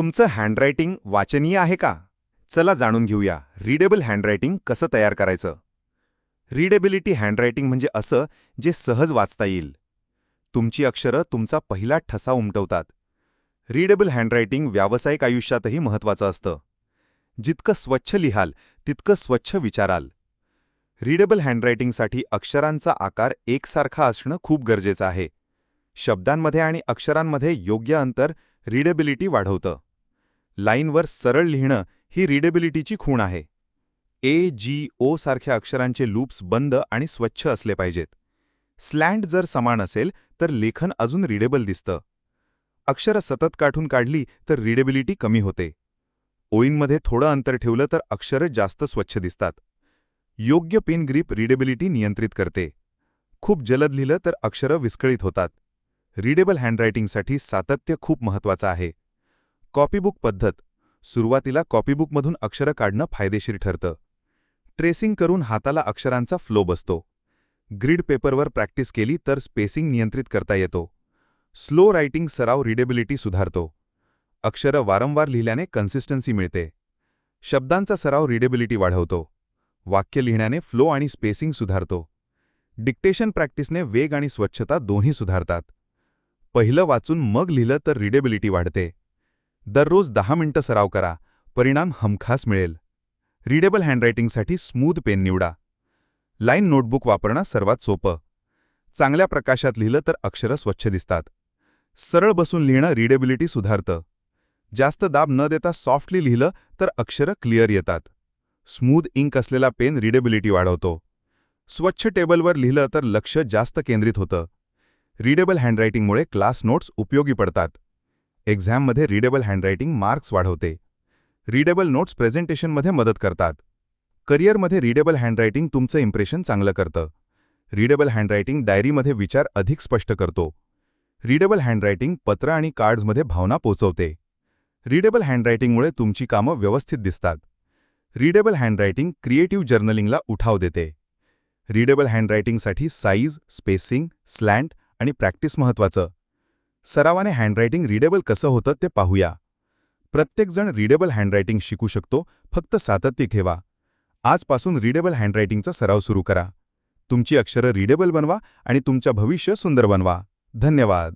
तुमचं हँडरायटिंग वाचनीय आहे का? चला जाणून घेऊया रीडेबल हँडरायटिंग कसं तयार करायचं? रीडेबिलिटी हँडरायटिंग म्हणजे असं जे सहज वाचता येईल. तुमची अक्षरं तुमचा पहिला ठसा उमटवतात. रीडेबल हँडरायटिंग व्यावसायिक आयुष्यातही महत्त्वाचं असतं. जितकं स्वच्छ लिहाल तितकं स्वच्छ विचाराल. रीडेबल हँडरायटिंगसाठी अक्षरांचा आकार एकसारखा असणं खूप गरजेचं आहे. शब्दांमध्ये आणि अक्षरांमध्ये योग्य अंतर रीडेबिलिटी वाढवतं. लाईनवर सरळ लिहिणं ही रिडेबिलिटीची खूण आहे. ए जी ओ सारख्या अक्षरांचे लूप्स बंद आणि स्वच्छ असले पाहिजेत. स्लँड जर समान असेल तर लेखन अजून रीडेबल दिसतं. अक्षरं सतत काढून काढली तर रिडेबिलिटी कमी होते. ओळींमध्ये थोडं अंतर ठेवलं तर अक्षरं जास्त स्वच्छ दिसतात. योग्य पेन ग्रीप रिडेबिलिटी नियंत्रित करते. खूप जलद लिहिलं तर अक्षरं विस्कळीत होतात. रीडेबल हँडरायटिंगसाठी सातत्य खूप महत्त्वाचं आहे. कॉपीबुक पद्धत. सुरुवातीला कॉपीबुकमधून अक्षरं काढणं फायदेशीर ठरतं. ट्रेसिंग करून हाताला अक्षरांचा फ्लो बसतो. ग्रीड पेपरवर प्रॅक्टिस केली तर स्पेसिंग नियंत्रित करता येतो. स्लो रायटिंग सराव रिडेबिलिटी सुधारतो. अक्षरं वारंवार लिहिल्याने कन्सिस्टन्सी मिळते. शब्दांचा सराव रिडेबिलिटी वाढवतो. वाक्य लिहिण्याने फ्लो आणि स्पेसिंग सुधारतो. डिक्टेशन प्रॅक्टिसने वेग आणि स्वच्छता दोन्ही सुधारतात. पहिलं वाचून मग लिहिलं तर रिडेबिलिटी वाढते. दररोज दहा मिनिटं सराव करा. परिणाम हमखास मिळेल. रीडेबल हँडरायटिंगसाठी स्मूथ पेन निवडा. लाईन नोटबुक वापरणं सर्वात सोपं. चांगल्या प्रकाशात लिहिलं तर अक्षरं स्वच्छ दिसतात. सरळ बसून लिहिणं रीडेबिलिटी सुधारतं. जास्त दाब न देता सॉफ्टली लिहिलं तर अक्षरं क्लिअर येतात. स्मूथ इंक असलेला पेन रीडेबिलिटी वाढवतो. स्वच्छ टेबलवर लिहिलं तर लक्ष जास्त केंद्रित होतं. रीडेबल हँडरायटिंगमुळे क्लास नोट्स उपयोगी पडतात. एक्झाममध्ये रीडेबल हँडरायटिंग मार्क्स वाढवते. रीडेबल नोट्स प्रेझेंटेशनमध्ये मदत करतात. करिअरमध्ये रीडेबल हँडरायटिंग तुमचं इम्प्रेशन चांगलं करतं. रीडेबल हँडरायटिंग डायरीमध्ये विचार अधिक स्पष्ट करतो. रीडेबल हँडरायटिंग पत्र आणि कार्ड्समध्ये भावना पोचवते. रीडेबल हँडरायटिंगमुळे तुमची कामं व्यवस्थित दिसतात. रीडेबल हँडरायटिंग क्रिएटिव्ह जर्नलिंगला उठाव देते. रीडेबल हँडरायटिंगसाठी साईज स्पेसिंग स्लॅन्ट आणि प्रॅक्टिस महत्त्वाचं सरावाने हँडरायटिंग रीडेबल कसं होतं ते पाहूया. प्रत्येकजण रीडेबल हँडरायटिंग शिकू शकतो फक्त सातत्य ठेवा. आजपासून रीडेबल हँडरायटिंगचा सराव सुरू करा. तुमची अक्षरं रीडेबल बनवा आणि तुमचं भविष्य सुंदर बनवा. धन्यवाद.